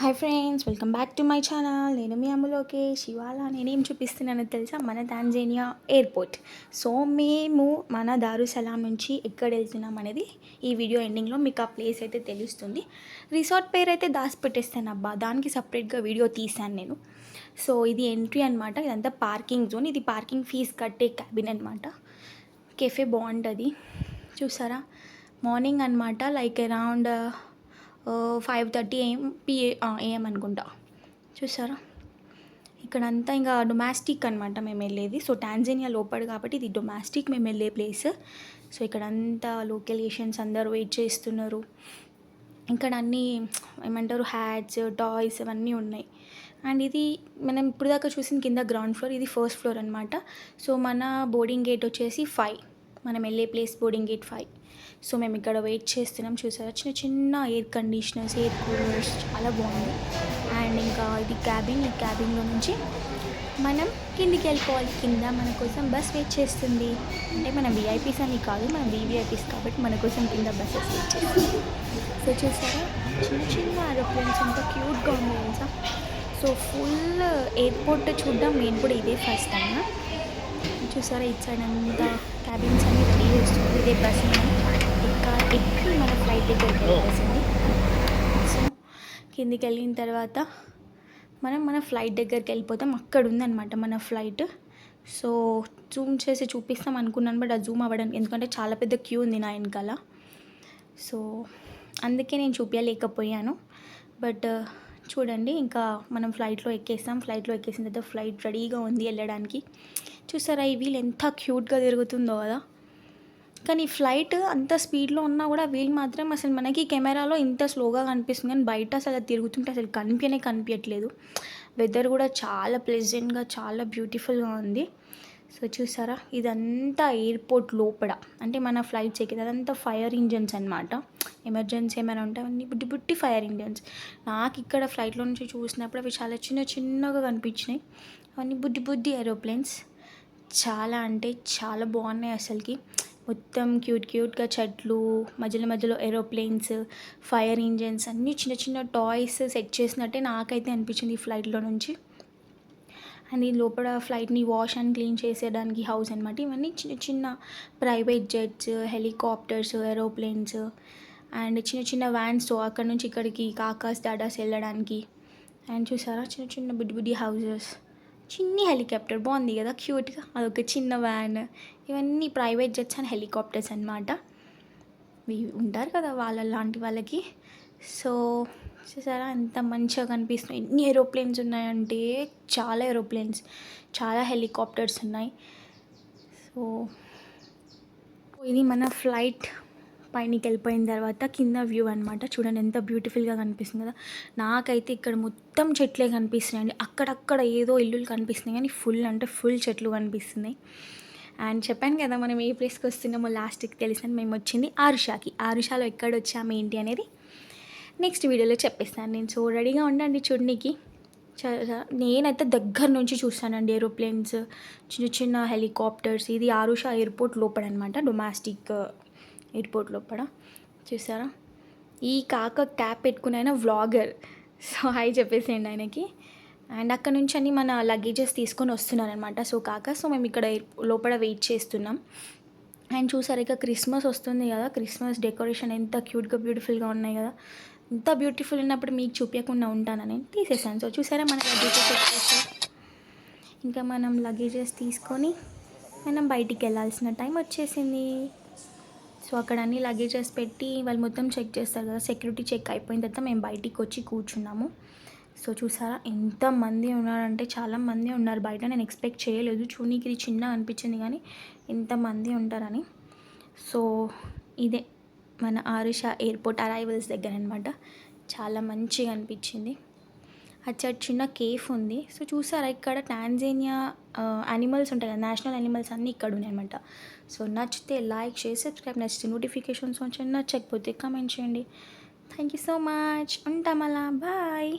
Hi friends welcome back to my channel. నేను మీ అమ్ములోకేష్ ఇవాళ నేనేం చూపిస్తున్నానో తెలుసా? మన తాంజేనియా ఎయిర్పోర్ట్. సో మేము మన దారుసలాం నుంచి ఎక్కడ వెళ్తున్నాం అనేది ఈ వీడియో ఎండింగ్లో మీకు ఆ ప్లేస్ అయితే తెలుస్తుంది. రిసార్ట్ పేరు అయితే దాచి పెట్టేస్తాను అబ్బా. దానికి సపరేట్గా వీడియో తీశాను నేను. సో ఇది ఎంట్రీ అనమాట ఇదంతా పార్కింగ్ జోన్. ఇది పార్కింగ్ ఫీజ్ కట్టే క్యాబిన్ అనమాట కెఫే బాగుంటుంది. చూసారా? మార్నింగ్ అనమాట like around five thirty AM PA AM అనుకుంటా. చూసారా? ఇక్కడంతా ఇంకా డొమాస్టిక్ అనమాట మేము వెళ్ళేది. సో టాంజేనియా లోపల కాబట్టి ఇది డొమాస్టిక్ మేము వెళ్ళే ప్లేస్. సో ఇక్కడంతా లోకలేషన్స్ అందరూ వెయిట్ చేస్తున్నారు. ఇక్కడ అన్నీ ఏమంటారు హ్యాట్స్ టాయ్స్ అవన్నీ ఉన్నాయి. అండ్ ఇది మనం ఇప్పుడు దాకా చూసిన కింద గ్రౌండ్ ఫ్లోర్ ఇది ఫస్ట్ ఫ్లోర్ అనమాట సో మన బోర్డింగ్ గేట్ వచ్చేసి ఫైవ్. మనం వెళ్ళే place boarding gate five so మేము ఇక్కడ వెయిట్ చేస్తున్నాం. చూసారా? చిన్న చిన్న ఎయిర్ కండిషనర్స్ ఎయిర్ కూలర్స్ చాలా బాగుంది అండ్ ఇంకా ఇది క్యాబిన్ ఈ క్యాబిన్లో నుంచి మనం కిందికి వెళ్ళిపోవాలి. కింద మన కోసం బస్ వెయిట్ చేస్తుంది. అంటే మనం విఐపీస్ అని కాదు మనం వివిఐపీస్ కాబట్టి మన కోసం కింద బస్సెస్ వెయిట్ చేస్తుంది. సో చూసారా? చిన్న చిన్న ఏరోప్లేన్స్ ఎంత క్యూట్గా ఉంది తెలుసా? సో ఫుల్ ఎయిర్పోర్ట్ చూడడం నేను కూడా ఇదే ఫస్ట్ టైం చూసారా? ఇటు సైడ్ అంతా క్యాబిన్స్ అన్ని రెడీ చేస్తుంది ఇదే బస్ ఇంకా ఎక్కి మన ఫ్లైట్ దగ్గరికి వెళ్ళాల్సింది. సో కిందికి వెళ్ళిన తర్వాత మనం మన ఫ్లైట్ దగ్గరికి వెళ్ళిపోతాం. అక్కడ ఉందన్నమాట మన ఫ్లైట్ సో జూమ్ చేసి చూపిస్తాం అనుకున్నాను బట్ ఆ జూమ్ అవ్వడానికి ఎందుకంటే చాలా పెద్ద క్యూ ఉంది నా వెనకాల. సో అందుకే నేను చూపించలేకపోయాను. బట్ చూడండి ఇంకా మనం ఫ్లైట్లో ఎక్కేస్తాం. ఫ్లైట్లో ఎక్కేసిన తర్వాత ఫ్లైట్ రెడీగా ఉంది వెళ్ళడానికి. చూసారా ఈ వీల్ ఎంత క్యూట్గా తిరుగుతుందో కదా. కానీ ఫ్లైట్ అంత స్పీడ్లో ఉన్నా కూడా వీల్ మాత్రం అసలు మనకి కెమెరాలో ఇంత స్లోగా కనిపిస్తుంది. కానీ బయట అసలు తిరుగుతుంటే అసలు కనిపించనే కనిపించట్లేదు. వెదర్ కూడా చాలా ప్లెజెంట్గా చాలా బ్యూటిఫుల్గా ఉంది. సో చూసారా ఇదంతా ఎయిర్పోర్ట్ లోపల. అంటే మన ఫ్లైట్స్ ఎక్కింది అదంతా ఫైర్ ఇంజన్స్ అనమాట ఎమర్జెన్సీ ఏమైనా ఉంటే అవన్నీ బుట్టి బుట్టి ఫైర్ ఇంజన్స్. నాకు ఇక్కడ ఫ్లైట్లో నుంచి చూసినప్పుడు అవి చాలా చిన్న చిన్నగా కనిపించినాయి. అవన్నీ బుద్ధి బుద్ధి ఏరోప్లేన్స్ చాలా అంటే చాలా బాగున్నాయి అసలుకి. మొత్తం క్యూట్ క్యూట్గా చెట్లు మధ్యలో మధ్యలో ఏరోప్లేన్స్ ఫైర్ ఇంజన్స్ అన్నీ చిన్న చిన్న టాయ్స్ సెట్ చేసినట్టే నాకైతే అనిపించింది ఈ ఫ్లైట్లో నుంచి. అండ్ ఈ లోపల ఫ్లైట్ని వాష్ అండ్ క్లీన్ చేసేయడానికి హౌస్ అనమాట ఇవన్నీ చిన్న చిన్న private jets helicopters aeroplanes and చిన్న చిన్న వ్యాన్స్ అక్కడ నుంచి ఇక్కడికి కాకాస్ డాడాస్ వెళ్ళడానికి. అండ్ చూసారా? చిన్న చిన్న బుడ్డి బుడ్డి హౌజెస్ చిన్ని హెలికాప్టర్ బాగుంది కదా క్యూట్గా. అదొక చిన్న వ్యాన్. ఇవన్నీ ప్రైవేట్ జెట్స్ అండ్ హెలికాప్టర్స్ అనమాట ఉంటారు కదా వాళ్ళ లాంటి వాళ్ళకి. సో చూసారా? ఎంత మంచిగా కనిపిస్తున్నాయి. ఎన్ని ఏరోప్లేన్స్ ఉన్నాయంటే చాలా ఏరోప్లేన్స్. చాలా హెలికాప్టర్స్ ఉన్నాయి. సో ఇది మన ఫ్లైట్ పైనకి వెళ్ళిపోయిన తర్వాత కింద వ్యూ అనమాట చూడండి ఎంత బ్యూటిఫుల్గా కనిపిస్తుంది కదా. నాకైతే ఇక్కడ మొత్తం చెట్లే కనిపిస్తున్నాయండి. అక్కడక్కడ ఏదో ఇల్లులు కనిపిస్తున్నాయి కానీ ఫుల్ అంటే ఫుల్ చెట్లు కనిపిస్తున్నాయి. అండ్ చెప్పాను కదా మనం ఏ ప్లేస్కి వస్తున్నామో లాస్ట్కి తెలిసిన మేము వచ్చింది ఆరుషాకి. ఆరుషాలో ఎక్కడ వచ్చాము ఏంటి అనేది నెక్స్ట్ వీడియోలో చెప్పేస్తాను. నేను సో రెడీగా ఉండండి చూడనీకి. నేనైతే దగ్గర నుంచి చూస్తానండి ఏరోప్లేన్స్ చిన్న చిన్న హెలికాప్టర్స్. ఇది ఆరుషా ఎయిర్పోర్ట్ లోపల అనమాట డొమాస్టిక్ ఎయిర్పోర్ట్ లోపల. చూసారా? ఈ కాక క్యాప్ పెట్టుకుని ఆయన వ్లాగర్. సో హాయ్ చెప్పేసేయండి ఆయనకి. అండ్ అక్కడ నుంచి అన్ని మన లగేజెస్ తీసుకొని వస్తున్నారనమాట సో కాక సో మేము ఇక్కడ లోపల వెయిట్ చేస్తున్నాం. అండ్ చూసారు ఇక క్రిస్మస్ వస్తుంది కదా. క్రిస్మస్ డెకరేషన్ ఎంత క్యూట్గా బ్యూటిఫుల్గా ఉన్నాయి కదా. ఎంత బ్యూటిఫుల్ ఉన్నప్పుడు మీకు చూపించకుండా ఉంటానని తీసేసాను. సో చూసారా మన లగేజెస్ ఇంకా మనం లగేజెస్ తీసుకొని మనం బయటికి వెళ్ళాల్సిన టైం వచ్చేసింది. సో అక్కడ అన్ని లగేజెస్ పెట్టి వాళ్ళు మొత్తం చెక్ చేస్తారు కదా సెక్యూరిటీ చెక్ అయిపోయిన తర్వాత మేము బయటికి వచ్చి కూర్చున్నాము. సో చూసారా ఎంతమంది ఉన్నారంటే చాలామంది ఉన్నారు. బయట నేను ఎక్స్పెక్ట్ చేయలేదు. చూనీకి ఇది చిన్న అనిపించింది కానీ ఎంతమంది ఉంటారని. సో ఇదే మన ఆరుష ఎయిర్పోర్ట్ అరైవల్స్ దగ్గర అనమాట చాలా మంచిగా అనిపించింది. అచ్చా చిన్న కేఫ్ ఉంది. సో చూసారా ఇక్కడ టాంజేనియా యానిమల్స్ ఉంటాయి కదా నేషనల్ యానిమల్స్ అన్నీ ఇక్కడ ఉన్నాయి అనమాట సో నచ్చితే లైక్ చేసి సబ్స్క్రైబ్ నచ్చితే నోటిఫికేషన్స్ వచ్చి నచ్చకపోతే కమెంట్ చేయండి. Thank you so much. ఉంటాం అలా బాయ్.